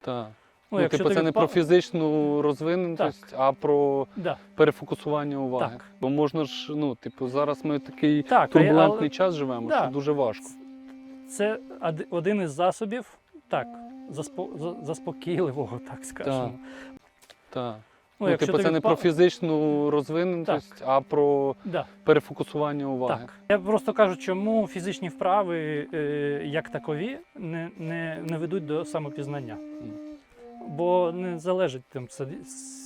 Так. Ну, Ну, типу, це не про фізичну розвиненість, а про Да. перефокусування уваги. Так. Бо можна ж, ну, типу, зараз ми такий Так, турбулентний але час живемо, Да. що дуже важко. Це один із засобів, так, заспо, заспокійливого, так скажемо. Так. Ну, Ну, типу, це не про фізичну розвиненість, а про Да, перефокусування уваги. так. Я просто кажу, чому фізичні вправи, е, як такові, не, не, не ведуть до самопізнання. Мгм. Бо не залежить там,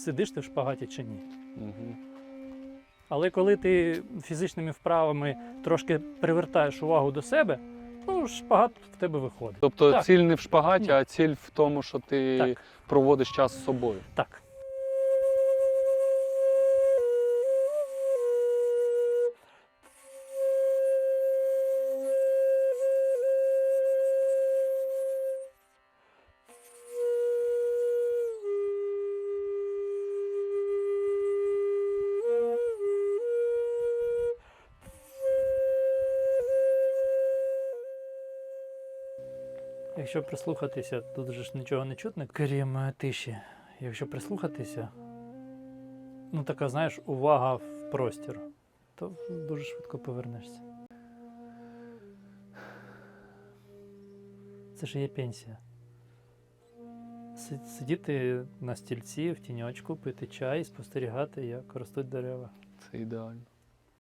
сидиш ти в шпагаті чи ні. Угу. Але коли ти фізичними вправами трошки привертаєш увагу до себе, ну, шпагат в тебе виходить. Тобто Так. ціль не в шпагаті, а ціль в тому, що ти Так. проводиш час з собою. Так. Якщо прислухатися, тут же ж нічого не чутно, крім е, тиші. Якщо прислухатися, ну така, знаєш, увага в простір, то дуже швидко повернешся. Це ж є пенсія. Сидіти на стільці в тіньочку, пити чай, спостерігати, як ростуть дерева. Це ідеально.